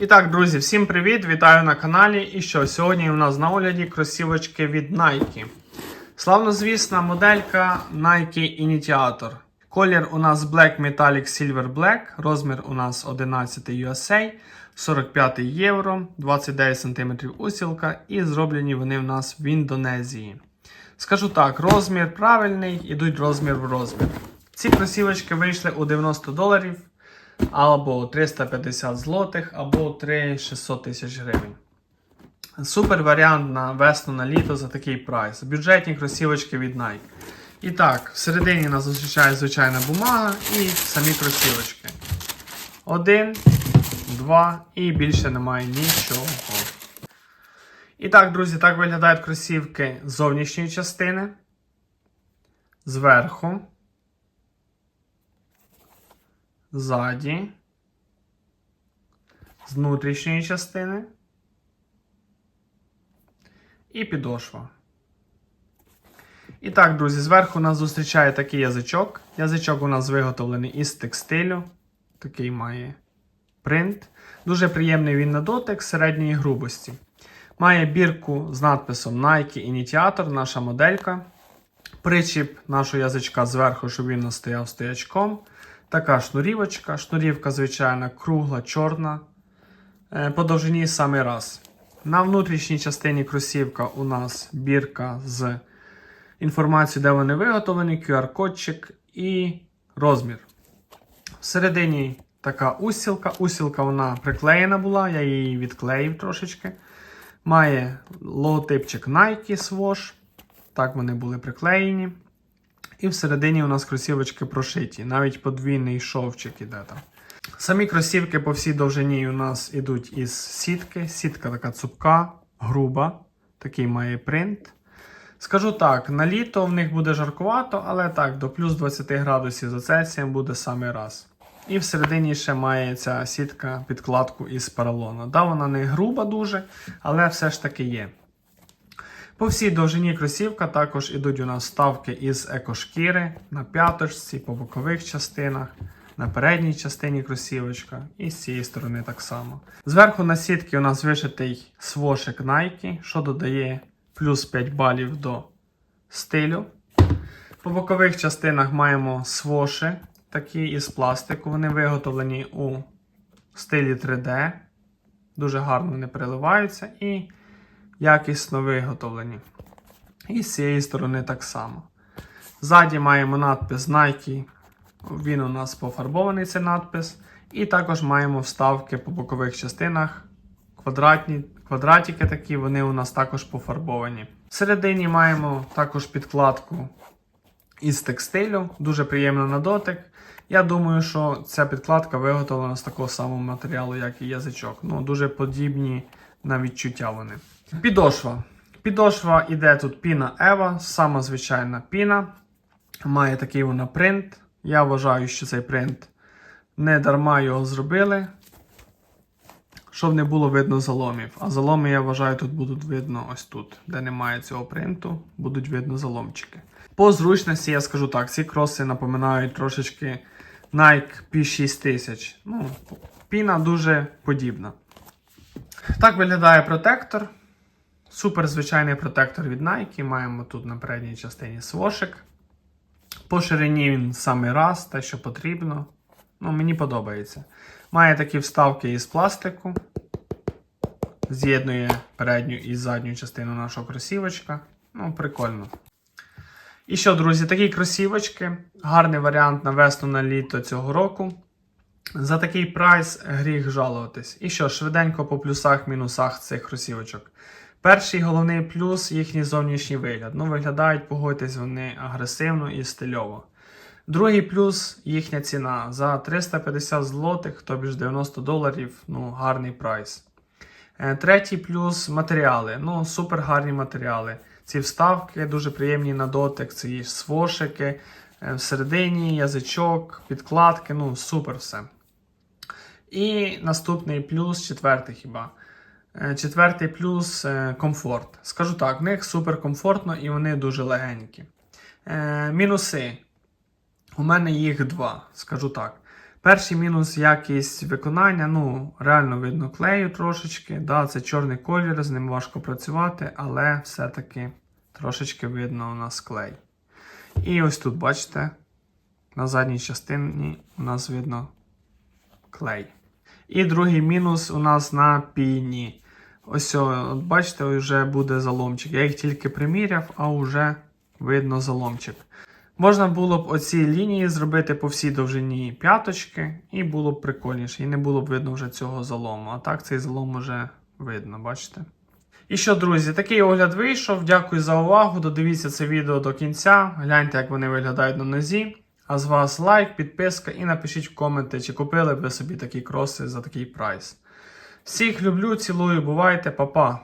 І так, друзі, всім привіт! Вітаю на каналі. І що сьогодні у нас на огляді кросівочки від Nike. Славнозвісна моделька Nike Initiator. Колір у нас Black Metallic Silver Black, розмір у нас 11 USA, 45 євро, 29 см усілка, і зроблені вони у нас в Індонезії. Скажу так, розмір правильний, ідуть розмір в розмір. Ці кросівочки вийшли у 90 доларів або 350 злотих, або 3600 тисяч гривень. Супер варіант на весну на літо за такий прайс. Бюджетні кросівочки від Nike. І так, всередині нас зустрічає звичайна бумага і самі кросівочки. Один, два і більше немає нічого. І так, друзі, так виглядають кросівки зовнішньої частини. Зверху. Ззаді. З внутрішньої частини. І підошва. І так, друзі, зверху нас зустрічає такий язичок. Язичок у нас виготовлений із текстилю. Такий має принт. Дуже приємний він на дотик середньої грубості. Має бірку з надписом Nike Initiator, наша моделька. Причіп нашого язичка зверху, щоб він не стояв стоячком. Така шнурівочка. Шнурівка, звичайно, кругла, чорна. Е, По довжині самий раз. На внутрішній частині кросівка у нас бірка з інформацією, де вони виготовлені, QR-кодчик і розмір. Всередині така усілка. Усілка вона приклеєна була, я її відклеїв трошечки. Має логотипчик Nike Swosh. Так вони були приклеєні. І всередині у нас кросівочки прошиті. Навіть подвійний шовчик іде там. Самі кросівки по всій довжині у нас ідуть із сітки. Сітка така цупка, груба, такий має принт. Скажу так, на літо в них буде жаркувато, але так, до плюс 20 градусів за Цельсієм буде саме раз. І всередині ще має ця сітка підкладку із поролону. Да, вона не груба дуже, але все ж таки є. По всій довжині кросівка також ідуть у нас вставки із екошкіри на п'яточці, по бокових частинах, на передній частині кросівочка і з цієї сторони так само. Зверху на сітки у нас вишитий свошик Nike, що додає плюс 5 балів до стилю. По бокових частинах маємо своши, такі із пластику. Вони виготовлені у стилі 3D. Дуже гарно вони переливаються і якісно виготовлені. І з цієї сторони так само. Ззаді маємо надпис Nike. Він у нас пофарбований цей надпис. І також маємо вставки по бокових частинах. Квадратні, квадратики такі, вони у нас також пофарбовані. Всередині маємо також підкладку із текстилю, дуже приємно на дотик. Я думаю, що ця підкладка виготовлена з такого самого матеріалу, як і язичок. Ну, дуже подібні на відчуття вони. Підошва. Підошва іде тут піна Ева, сама звичайна піна. Має такий вона принт. Я вважаю, що цей принт не дарма його зробили. Щоб не було видно заломів. А заломи, я вважаю, тут будуть видно ось тут, де немає цього принту, будуть видно заломчики. По зручності я скажу так: ці кроси напоминають трошечки Nike P6000. Ну, піна дуже подібна. Так виглядає протектор. Супер звичайний протектор від Nike. Маємо тут на передній частині свошик. По ширині він самий раз, те, що потрібно. Ну, мені подобається. Має такі вставки із пластику. З'єднує передню і задню частину нашого кросівочка. Ну, прикольно. І що, друзі, такі кросівочки. Гарний варіант на весну на літо цього року. За такий прайс гріх жалуватись. І що, швиденько по плюсах-мінусах цих кросівочок. Перший головний плюс їхній зовнішній вигляд. Ну, виглядають, погодьтесь, вони агресивно і стильово. Другий плюс їхня ціна. За 350 злотих, тобі ж 90 доларів, ну, гарний прайс. Е, Третій плюс матеріали. Ну, супер гарні матеріали. Ці вставки дуже приємні на дотик, ці свошики, е, всередині язичок, підкладки, ну, супер все. І наступний плюс, четвертий хіба. Е, Четвертий плюс е, комфорт. Скажу так, в них супер комфортно і вони дуже легенькі. Е, Мінуси. У мене їх два, скажу так. Перший мінус якість виконання. Ну, реально видно клею трошечки. Да, це чорний колір, з ним важко працювати, але все-таки трошечки видно у нас клей. І ось тут, бачите, на задній частині у нас видно клей. І другий мінус у нас на піні. Ось, от бачите, вже буде заломчик. Я їх тільки приміряв, а вже видно заломчик. Можна було б оці лінії зробити по всій довжині п'яточки, і було б прикольніше, і не було б видно вже цього залому. А так цей залом вже видно, бачите? І що, друзі, такий огляд вийшов. Дякую за увагу. Додивіться це відео до кінця. Гляньте, як вони виглядають на нозі. А з вас лайк, підписка і напишіть в коменти, чи купили б ви собі такі кроси за такий прайс. Всіх люблю, цілую, бувайте, па-па!